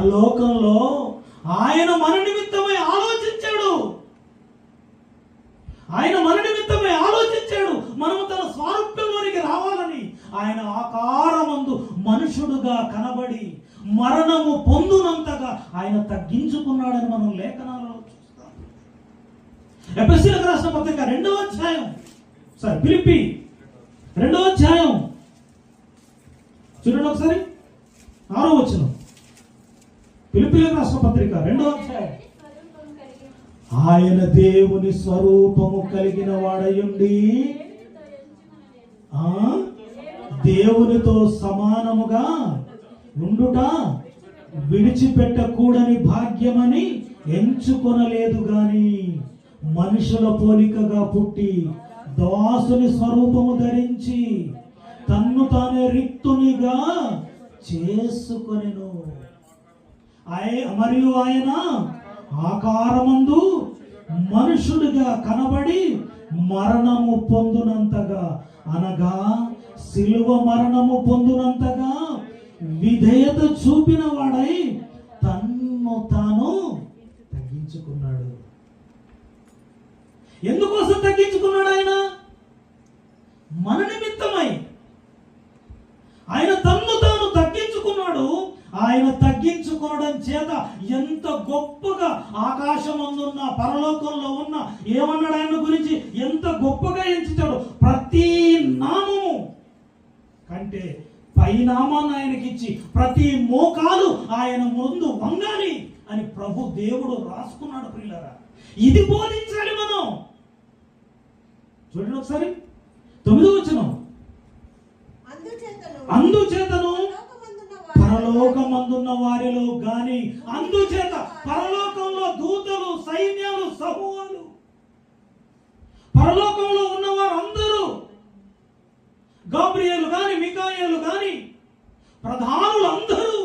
పరలోకంలో ఆయన మన నిమిత్తమై ఆలోచించాడు. ఆయన మన నిమిత్తమై ఆలోచించాడు. మనము తన స్వారూప్యంలోనికి రావాలని ఆయన ఆకారమందు మనుషుడుగా కనబడి మరణము పొందునంతగా ఆయన తగ్గించుకున్నాడని మనం లేఖనాలలో చూస్తాం. ఎపిసిలకు రాసిన పత్రిక రెండవ అధ్యాయం. సారీ పిలిపి రెండవ అధ్యాయం. చూడండి ఒకసారి. ఆరో వచ్చినాం పిలిపిలకు రాసిన పత్రిక రెండవ అధ్యాయం. ఆయన దేవుని స్వరూపము కలిగిన వాడయుండి దేవునితో ఆ? దేవునితో సమానముగా ఉండుట విడిచిపెట్టకూడని భాగ్యమని ఎంచుకొనలేదు గాని మనుషుల పోలికగా పుట్టి దాసుని స్వరూపము ధరించి తన్ను తానే రిక్తునిగా చేసుకొనెను. మరియు ఆయన ఆకారమందు మనుషుడిగా కనబడి మరణము పొందునంతగా అనగా సిలువ మరణము పొందునంతగా విధేయత చూపిన వాడై తన్ను తాను తగ్గించుకున్నాడు. ఎందుకోసం తగ్గించుకున్నాడు ఆయన? మన నిమిత్తమై ఆయన తన్ను తాను తగ్గించుకున్నాడు ఆయన తగ్గించుకోవడం చేత ఎంత గొప్పగా ఆకాశమందున్న పరలోకంలో ఉన్న ఏమన్నాడు ఆయన గురించి? ఎంత గొప్పగా ఎంచుతాడు? ప్రతి నామము కంటే పై నామాన్ని ఆయనకి ఇచ్చి ప్రతి మోకాలు ఆయన ముందు వంగాలి అని ప్రభు దేవుడు రాసుకున్నాడు ప్రియులరా. ఇది బోధించాలి మనం. చూడండి ఒకసారి. తొమ్మిదో వచ్చిన అందుచేతను పరలోకమందున్న వారిలో గాని అందుచేత పరలోకంలో దూతలు సైన్యాలు సమూహాలు పరలోకంలో ఉన్న వారందరూ గాబ్రియేలు గాని మికాయేలు గాని ప్రధానులు అందరూ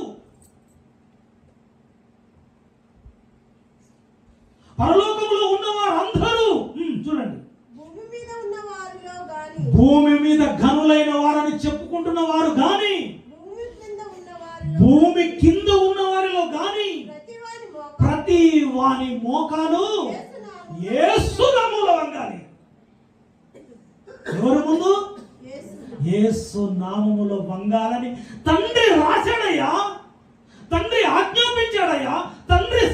పరలోకంలో ఉన్న వారందరూ చూడండి. భూమి మీద ఘనులైన వారని చెప్పుకుంటున్న వారు ప్రతి వాని మోకాలు ఏసునామములో వంగాలి. ఎవరు ముందు? ఏసు నామములో వంగాలని తండ్రి రాశాడయ్యా. తండ్రి ఆజ్ఞాపించాడయ్యా. తండ్రి